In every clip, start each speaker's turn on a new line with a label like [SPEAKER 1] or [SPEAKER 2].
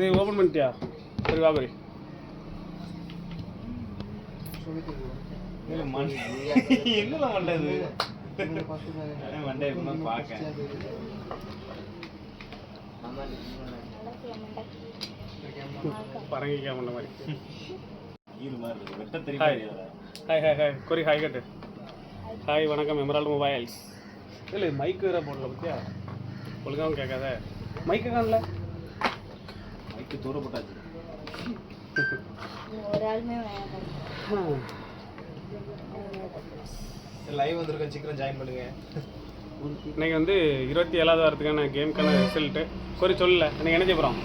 [SPEAKER 1] நீ ஓப்பன் பண்ணிட்டியா? சரி வா போய்.
[SPEAKER 2] என்னல மண்டது மண்டே பார்க்க
[SPEAKER 1] பரங்கிக்கா மாதிரி. ஹாய் ஹாய் ஹாய் ஹாய் கொரி ஹாய் கட்டு. ஹாய் வணக்கம். எமரால்டு மொபைல்ஸ் இல்லை மைக் வேற போடல பத்தியா? ஒழுங்காவும் கேட்காத. மைக்கு காணல
[SPEAKER 2] மைக்கு தூர போட்டாச்சு. லைவ் வந்திருக்கேன். சீக்கிரம் ஜாயின் பண்ணுங்க.
[SPEAKER 1] இன்னைக்கு வந்து இருபத்தி ஏழாவது வாரத்துக்கான கேமுக்கான ரிசல்ட்டு கொரி சொல்லல. இன்னைக்கு என்ன செய்ய போகிறோம்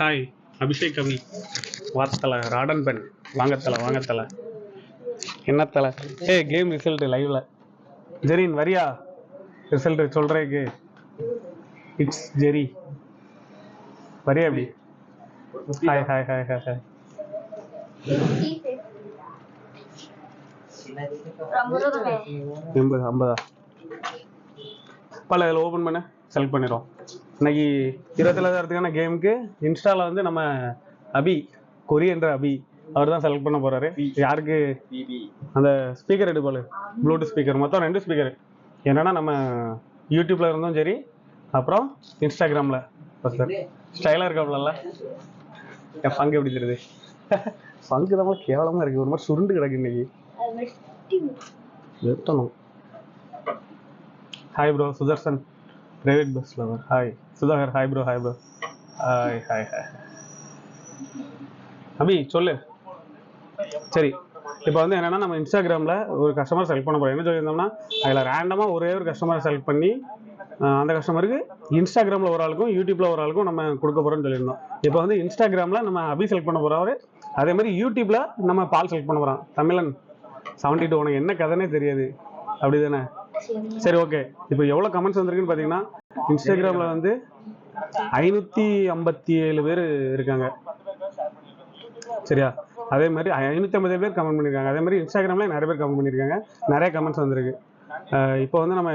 [SPEAKER 1] ஹாய் அபிஷேக் கவி வார்த்தலை ராடன் பென் வாங்கத்தலை வாங்கத்தலை. என்னத்தல? ஏ கேம் ரிசல்ட் லைவ்ல ஜெரின் வரியா? ரிசல்ட் சொல்றேக்கு இட்ஸ் ஜெரி வரியா அப்படி hi hi hi hi hi எண்பது ஐம்பதா? பல இதில் ஓப்பன் பண்ண செலக்ட் பண்ணிடுவோம் இன்னைக்கு இருபத்தி ஏழாயிரத்துக்கான கேமுக்கு இன்ஸ்டாவில் வந்து நம்ம அபி கொரியன்ற அபி அவர் தான் செலக்ட் பண்ண போறாரு. யாருக்கு?
[SPEAKER 2] பிபி
[SPEAKER 1] அந்த ஸ்பீக்கர் எடுப்பாரு. ப்ளூடூத் ஸ்பீக்கர் மொத்தம் ரெண்டு ஸ்பீக்கர் என்னன்னா நம்ம யூடியூப்ல இருந்தும் சரி அப்புறம் இன்ஸ்டாகிராமில் சார் ஸ்டைலாக இருக்காப்ல என் பங்கு எப்படி தெரியுது? பங்கு தான் கேவலமாக இருக்கு. ஒரு மாதிரி சுருண்டு கிடக்கு இன்னைக்கு. நிறுத்தணும். Hi bro Sudarshan. Private bus lover hi Sudhakar. Hi bro hi bro hi hi hi Abhi சொல்லு. சரி இப்போ வந்து என்னன்னா நம்ம இன்ஸ்டாகிராமில் ஒரு கஸ்டமர் செலக்ட் பண்ண போகிறோம் என்ன சொல்லியிருந்தோம்னா அதில் ரேண்டமாக ஒரே ஒரு கஸ்டமர் செலக்ட் பண்ணி அந்த கஸ்டமருக்கு இன்ஸ்டாகிராமில் ஒரு ஆளுக்கும் யூடியூப்பில் ஒரு ஆளுக்கும் நம்ம கொடுக்க போகிறோம்னு சொல்லியிருந்தோம். இப்போ வந்து இன்ஸ்டாகிராமில் நம்ம அபி செலக்ட் பண்ண போகிறவர் அதே மாதிரி யூடியூப்பில் நம்ம பால் செலக்ட் பண்ண போகிறோம் தமிழன் செவன்ட்டி டூ உனக்கு என்ன கதைனே தெரியாது. அப்படி தானே சரி ஓகே இப்போ எவ்வளோ கமெண்ட்ஸ் வந்திருக்குன்னு பார்த்தீங்கன்னா இன்ஸ்டாகிராமில் வந்து ஐநூற்றி ஐம்பத்தி ஏழு பேர் இருக்காங்க. சரியா? அதே மாதிரி ஐநூற்றி ஐம்பது பேர் கமெண்ட் பண்ணியிருக்காங்க அதே மாதிரி இன்ஸ்டாகிராமில் நிறைய பேர் கமெண்ட் பண்ணியிருக்காங்க நிறைய கமெண்ட்ஸ் வந்திருக்கு. இப்போ வந்து நம்ம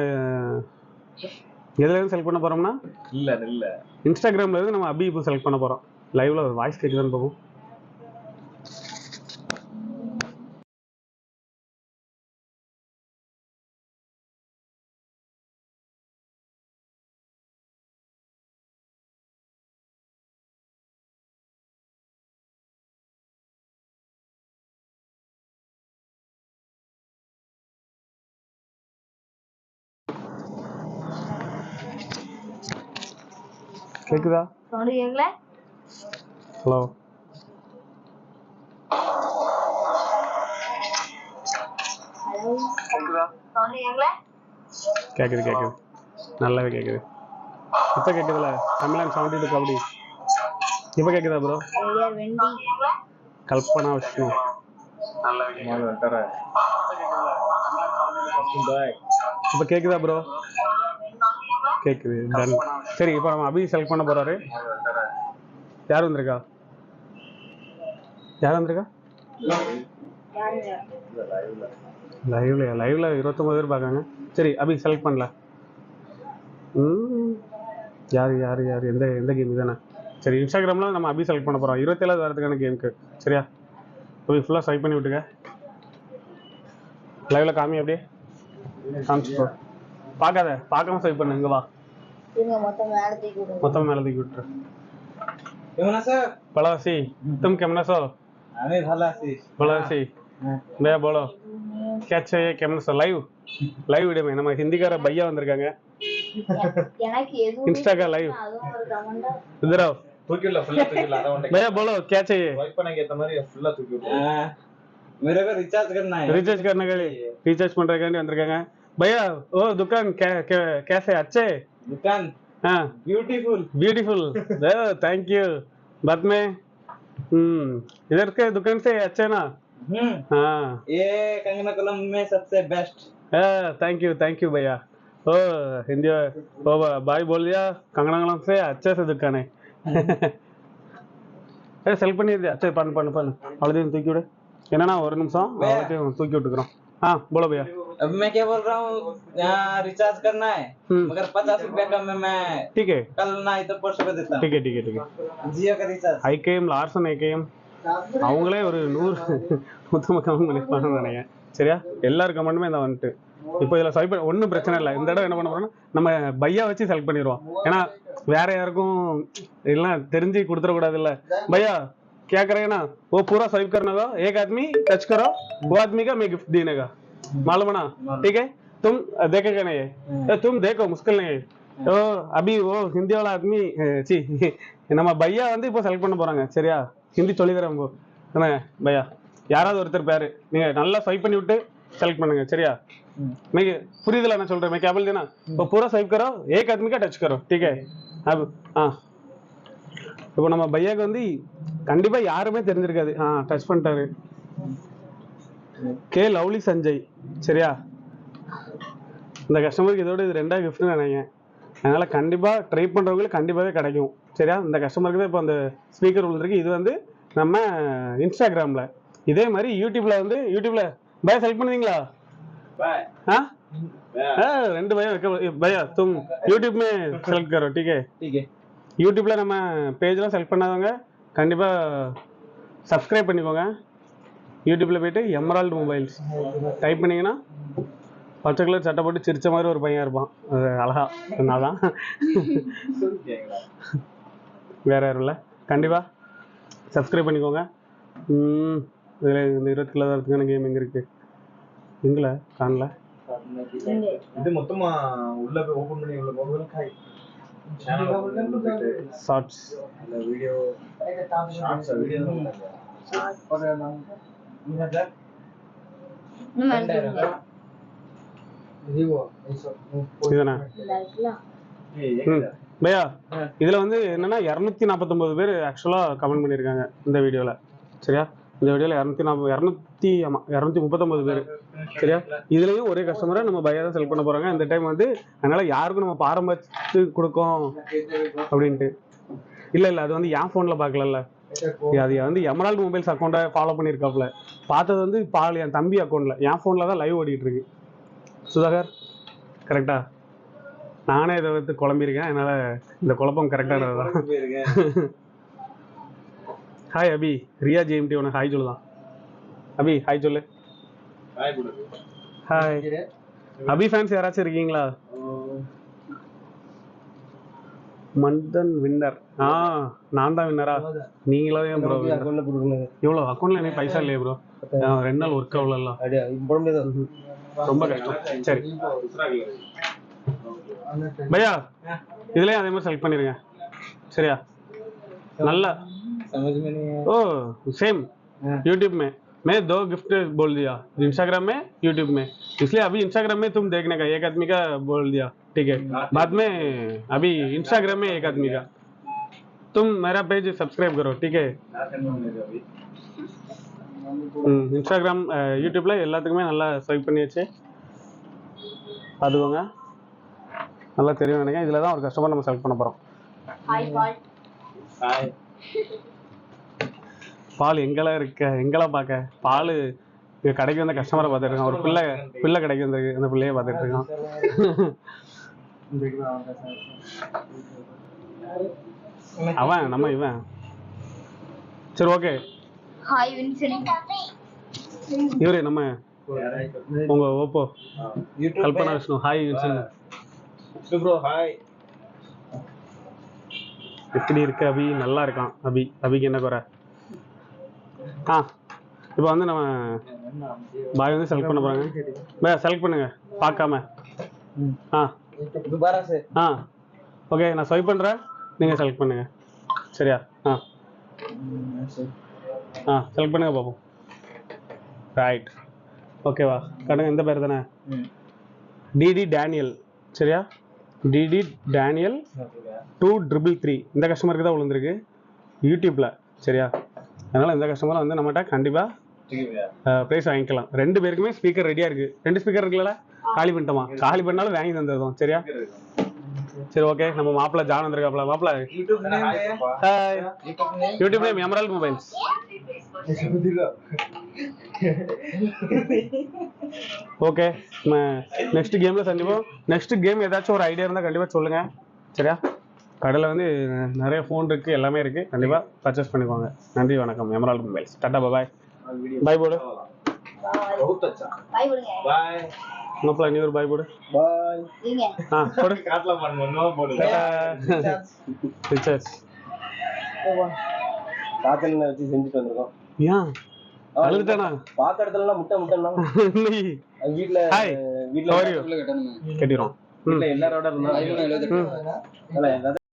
[SPEAKER 1] எதுல இருந்து செலக்ட் பண்ண போறோம்னா?
[SPEAKER 2] இல்ல இல்ல.
[SPEAKER 1] இன்ஸ்டாகிராம்ல இருந்து நம்ம அபி இப்போ செலக்ட் பண்ண போறோம். லைவ்ல வாய்ஸ் கேட்குதான்னு பார்ப்போம் கேக்குதா?
[SPEAKER 3] சவுண்டு கேட்கல
[SPEAKER 1] ஹலோ.
[SPEAKER 3] சவுண்டு
[SPEAKER 1] கேக்குது கேக்குது. நல்லாவே கேக்குது. இப்போ கேக்குதுல? தமிழன் செவன்டி டூ கபடி இப்போ கேக்குதா ப்ரோ கல்பனா விஷ்ணு. இப்போ கேக்குதா ப்ரோ கேக்குது சரி இப்போ நம்ம அபி செலக்ட் பண்ண போறாரு. யார் வந்திருக்கா? யார் வந்திருக்கா?
[SPEAKER 3] லைவ்லயா
[SPEAKER 1] லைவ்ல லைவ்ல இருபத்தொம்பது பேர் பார்க்காங்க சரி அபி செலக்ட் பண்ணல. யார் யார் யார்? எந்த எந்த கேம் தானே சரி இன்ஸ்டாகிராமில் நம்ம அபி செலக்ட் பண்ண போகிறோம் இருபத்தேழாவது வாரத்துக்கான கேமுக்கு சரியா? அபி ஃபுல்லாக ஸ்வைப் பண்ணி விட்டுக்க. லைவ்ல காமி அப்படியே காமிச்சு பார்க்காத பார்க்காம ஸ்வைப் பண்ணு இங்கே வா
[SPEAKER 3] இவங்க மொத்தம் மேல தூக்கி விடுங்க
[SPEAKER 1] மொத்தம் மேலே தூக்கி விட்டுரு
[SPEAKER 2] কেমন আছো
[SPEAKER 1] पड़ोसी तुम केमन सो
[SPEAKER 2] আমি ভালো আছি
[SPEAKER 1] पड़ोसी भैया बोलो क्या चाहिए केमन सो लाइव லைவ் வீடியோ நம்ம ஹிந்திக்கார பையா வந்திருக்காங்க
[SPEAKER 3] எனக்கு எதுவும்
[SPEAKER 1] Insta का live.
[SPEAKER 3] அதுவும் ஒரு கமெண்டா
[SPEAKER 1] इधर आओ
[SPEAKER 2] தூக்கி விடல ஃபுல்லா தூக்கி விடல அரை மண்டை
[SPEAKER 1] भैया बोलो क्या चाहिए
[SPEAKER 2] வைப் பண்ணக்கு ஏத்த மாதிரி ஃபுல்லா தூக்கி விட்டு
[SPEAKER 4] मेरे को रिचार्ज करना है
[SPEAKER 1] रिचार्ज करने के लिए रिचार्ज பண்றதுக்காண்டி வந்திருக்காங்க भैया ओ दुकान कै, कै, कैसे अच्छे
[SPEAKER 4] दुकान
[SPEAKER 1] हाँ
[SPEAKER 4] ब्यूटीफुल
[SPEAKER 1] ब्यूटीफुल थैंक यू बाद में हम्म इधर के दुकान से अच्छे ना
[SPEAKER 4] हम्म
[SPEAKER 1] हाँ
[SPEAKER 4] ये कंगना कलम में सबसे best
[SPEAKER 1] thank you thank you भैया ओ हिंदी ओ भाई बोल दिया कंगनागलम से अच्छे से दुकान है ஏ செல் பண்ணிடுது சரி பண்ணு பண்ணு பண்ணு அவ்வளோதையும் தூக்கி விடு என்னன்னா ஒரு நிமிஷம் அவத்தையும் தூக்கி விட்டுக்கிறோம் ஆ போல பையா
[SPEAKER 4] अब मैं क्या बोल रहा हूँ यहाँ रिचार्ज करना है
[SPEAKER 1] हम्म।
[SPEAKER 4] मगर पचास रुपया का मैं मैं
[SPEAKER 1] ठीक है
[SPEAKER 4] कल नहीं तो परसों को देता
[SPEAKER 1] ठीक है ठीक है ठीक है
[SPEAKER 4] हूँ जियो का रिचार्ज
[SPEAKER 1] ஐகேஎம் லார்சன் ஐகேஎம் அவங்களே ஒரு நூறு மொத்தமாக கமெண்ட் பண்ணிருப்பாங்கன்னு நினைக்கிறேன் சரியா எல்லார் கமெண்ட்டுமே இந்த வந்துட்டு இப்போ இதில் ஸ்வைப் ஒன்றும் பிரச்சனை இல்லை இந்த இடம் என்ன பண்ண போறோம்னா நம்ம பையா வச்சு செலக்ட் பண்ணிடுவோம் ஏன்னா வேற யாருக்கும் எல்லாம் தெரிஞ்சு கொடுத்துடக்கூடாதுல்ல भैया क्या करेगा ना वो पूरा स्वाइप करना होगा एक आदमी टच करो वो आदमी का मैं गिफ्ट देने का मालूम है ना ठीक है तुम देखेगा नहीं है तुम देखो मुश्किल नहीं है तो अभी वो हिंदी वाला आदमी சி நம்ம பையா வந்து இப்போ செலக்ட் பண்ண போறாங்க சரியா ஹிந்தி சொல்லி தரேன் இப்போ என்ன பையா யாராவது ஒருத்தர் பேரு நீங்க நல்லா ஸ்வைப் பண்ணி விட்டு செலக்ட் பண்ணுங்க சரியா मैं புரியுதுல நான் சொல்றேன் मैं क्या बोल देना वो पूरा स्वाइप करो एक आदमी का टच करो ठीक है अब हाँ இப்போ நம்ம பையாக்கு வந்து கண்டிப்பா யாருமே தெரிஞ்சிருக்காது ஆ டச் பண்ணிட்டாரு கே லவ்லி சஞ்சய் சரியா? இந்த கஸ்டமருக்கு இதோட இது ரெண்டாவது கிஃப்ட்னு நினைக்கிறேன். அதனால் கண்டிப்பாக ட்ரை பண்ணுறவங்களுக்கு கண்டிப்பாகவே கிடைக்கும். சரியா? இந்த கஸ்டமருக்கு தான் இப்போ அந்த ஸ்பீக்கர் உள்ளதுக்கு இது வந்து நம்ம இன்ஸ்டாகிராமில். இதே மாதிரி யூடியூப்பில் வந்து யூடியூப்பில் பய செலக்ட் பண்ணுவீங்களா? ஆ? ரெண்டு பயம் வைக்க பயா தும் யூடியூப் மே செலக்ட் கரோ
[SPEAKER 4] டீக்கே
[SPEAKER 1] யூடியூப்பில் நம்ம பேஜ்லாம் செலக்ட் பண்ணாதவங்க கண்டிப்பாக சப்ஸ்கிரைப் பண்ணிக்கோங்க. யூடியூப்ல போயிட்டு எமரால்டு மொபைல்ஸ். டைப் பண்ணீங்கன்னா பச்சை கலர் சட்டை போட்டு சிரிச்ச மாதிரி ஒரு பையன் இருப்பான். அது அழகா. நான் தான் வேற யாரும் இல்லை. கண்டிப்பா சப்ஸ்கிரைப் பண்ணிக்கோங்க. ம், இதுல இந்த இருபத்தி கிலோதாரத்துக்கான கேம் எங்க இருக்கு? எங்கல? காணல?
[SPEAKER 3] இங்க
[SPEAKER 2] இது மொத்தமா உள்ள போய் ஓபன் பண்ணி உள்ள போயிட்டு
[SPEAKER 1] ஷார்ட்ஸ்
[SPEAKER 2] வீடியோ ஷார்ட்ஸ் வீடியோ
[SPEAKER 1] பையா இதுல வந்து என்னன்னா இரநூத்தி நாற்பத்தொன்பது பேர் ஆக்சுவலா கமெண்ட் பண்ணியிருக்காங்க இந்த வீடியோல. சரியா? இந்த வீடியோல இரநூத்தி நாற்பது இரநூத்தி ஆமா இரநூத்தி முப்பத்தொன்பது பேர். சரியா? இதுலயும் ஒரே கஸ்டமரை நம்ம பையா தான் செல் பண்ண போறாங்க. இந்த டைம் வந்து அதனால யாருக்கும் நம்ம பாரம்பரியத்து கொடுக்கோம். அப்படின்ட்டு. இல்ல இல்ல அது வந்து என் போன்ல பாக்கல அது வந்து எமரால்டு மொபைல்ஸ் அக்கௌண்ட்டை ஃபாலோ பண்ணியிருக்காப்ல பார்த்தது வந்து பால் என் தம்பி அக்கௌண்ட்ல என் போன்ல தான் லைவ் ஓடிட்டு இருக்கு. சுதாகர் கரெக்டா நானே இதை வந்து குழம்பியிருக்கேன். அதனால இந்த குழப்பம் கரெக்டானது தான். ஹாய் அபி. ரியா ஜிஎம்டி உனக்கு ஹாய் சொல்லுதான் அபி ஹாய் சொல்லு. ஹாய் அபி ஃபேன்ஸ் யாராச்சும் இருக்கீங்களா? மந்தன் வின்னர் ஆ நான் தான் வின்னரா நீங்களாவே ஏன் ப்ரோ இவ்வளோ அக்கௌண்ட்ல எனக்கு பைசா இல்லையே ப்ரோ ரெண்டு நாள் ஒர்க் அவ்வளோலாம் ரொம்ப கஷ்டம். சரி. பையா இதுலயே அதே மாதிரி செலக்ட் பண்ணிருங்க. சரியா? நல்லா.
[SPEAKER 4] ஓ
[SPEAKER 1] சேம் யூடியூப் மே. में मैं दो गिफ्ट बोल दिया इंस्टाग्राम में यूट्यूब में इसलिए अभी इंस्टाग्राम में तुम देखने का एक आदमी का बोल दिया ठीक है बाद में अभी इंस्टाग्राम में एक आदमी का तुम मेरा पेज सब्सक्राइब करो ठीक है ம் இன்ஸ்டாகிராம் யூடியூப்ல எல்லாத்துக்குமே நல்லா ஸ்வைப் பண்ணியாச்சு பார்த்துக்கோங்க நல்லா தெரியும் நினைக்கிறேன் இதில் தான் ஒரு கஸ்டமர் நம்ம செலக்ட் பண்ண போகிறோம்
[SPEAKER 3] ஹாய் பால்
[SPEAKER 1] எங்கெல்லாம் இருக்க? எங்கெல்லாம் பார்க்க பால் கடைக்கு வந்த கஸ்டமரை பார்த்துட்டு இருக்கான். ஒரு பிள்ளை பிள்ளை கடைக்கு வந்திருக்கு அந்த பிள்ளைய பார்த்துட்டு இருக்கான். அவன் நம்ம இவன். சரி ஓகே இவரே நம்ம உங்க
[SPEAKER 4] Oppo
[SPEAKER 1] Kalpana Vishnu. Hi Vincent
[SPEAKER 2] bro hi
[SPEAKER 1] எப்படி இருக்கு அபி? நல்லா இருக்கான் அபி. அபிக்கு என்ன குறை? ஆ இப்போ வந்து நம்ம பாய் வந்து செலக்ட் பண்ண போகிறாங்க செலக்ட் பண்ணுங்கள் பார்க்காம. ஆ. ஆ. ஓகே நான் ஸ்வைப் பண்ணுறேன் நீங்கள் செலக்ட் பண்ணுங்கள் சரியா? ஆ. ஆ செலக்ட் பண்ணுங்க பாப்போம். ரைட் ஓகேவா கடன் எந்த பேர் தானே? டிடி டேனியல் சரியா? DD Daniel two triple three இந்த கஸ்டமருக்கு தான் விழுந்திருக்கு. யூடியூப்பில் சரியா? அதனால் இந்த கஸ்டமரை வந்து நம்மகிட்ட கண்டிப்பாக ப்ரைஸ் வாங்கிக்கலாம். ரெண்டு பேருக்குமே ஸ்பீக்கர் ரெடியாக இருக்குது ரெண்டு ஸ்பீக்கர் இருக்குல்ல காலி பண்ணிட்டோமா? காலி பண்ணாலும் வாங்கி தந்துடுறோம். சரியா? சரி ஓகே நம்ம மாப்பிள்ள ஜான் வந்திருக்காப்ல மாப்பிள்ள. YouTube name Emerald Mobiles okay next கேம்ல சந்திப்போம். நெக்ஸ்ட் கேம் ஏதாச்சும் ஒரு ஐடியா இருந்தால் கண்டிப்பாக சொல்லுங்க. சரியா? கடையில் வந்து நிறைய ஃபோன் இருக்குது எல்லாமே இருக்குது கண்டிப்பாக பர்ச்சேஸ் பண்ணிக்கோங்க. நன்றி வணக்கம். Emerald Mobiles. Tata bye bye போடு.
[SPEAKER 2] பாய்
[SPEAKER 1] மாப்பிள்ள நீ பாய் போடு.
[SPEAKER 5] பாய் செஞ்சுட்டு வந்திருக்கோம். பாக்க இடத்துல முட்டை முட்டை வீட்ல வீட்ல
[SPEAKER 1] கட்டிரோம்
[SPEAKER 5] வீட்ல எல்லாரோட